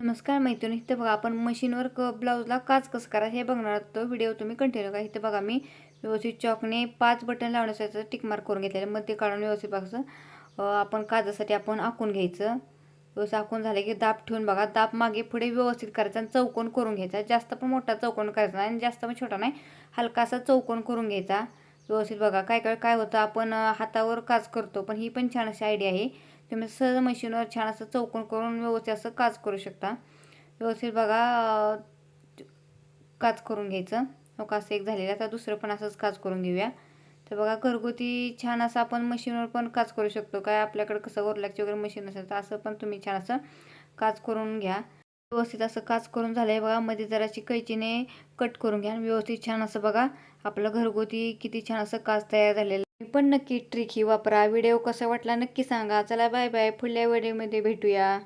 नमस्कार मैत्रिणी. इथं बघा आपण मशीनवर क ब्लाऊजला काच कसं करा हे बघणार आहोत. तो व्हिडिओ तुम्ही कंटिन्यू करा. इथं बघा मी व्यवस्थित चॉकने पाच बटन लावण्यासाठी टिकमार्क करून घेतलेलं मध्ये काढून व्यवस्थित बघायचं आपण काजासाठी आपण आखून घ्यायचं. व्यवस्थित आखून झालं की दाब ठेवून बघा. दाब मागे पुढे व्यवस्थित करायचा आणि चौकोन करून घ्यायचा. जास्त पण मोठा चौकोन करायचा नाही आणि जास्त पण छोटा नाही. हलकासा चौकोन करून घ्यायचा. व्यवस्थित बघा काय काय काय होतं आपण हातावर काच करतो पण ही पण छान अशी आयडिया आहे. तुम्ही सहज मशीनवर छान असं चौकोन करून व्यवस्थित असं काच करू शकता. व्यवस्थित बघा काच करून घ्यायचं. हो असं एक झालेलं आता दुसरं पण असंच काच करून घेऊया. तर बघा घरगुती छान असं आपण मशीनवर पण काच करू शकतो. काय आपल्याकडे कसं ओरलॅकची वगैरे मशीन असेल तर असं पण तुम्ही छान असं काच करून घ्या. व्यवस्थित असं काच करून झालं आहे बघा. मध्ये जराशी कैचीने कट करून घ्या. व्यवस्थित छान असं बघा आपलं घरगुती किती छान असं काच तयार झालेलं पण नक्की ट्रिक ही वापरा. व्हिडिओ कसा वाटला नक्की सांगा. चला बाय बाय पुढल्या व्हिडिओमध्ये भेटूया.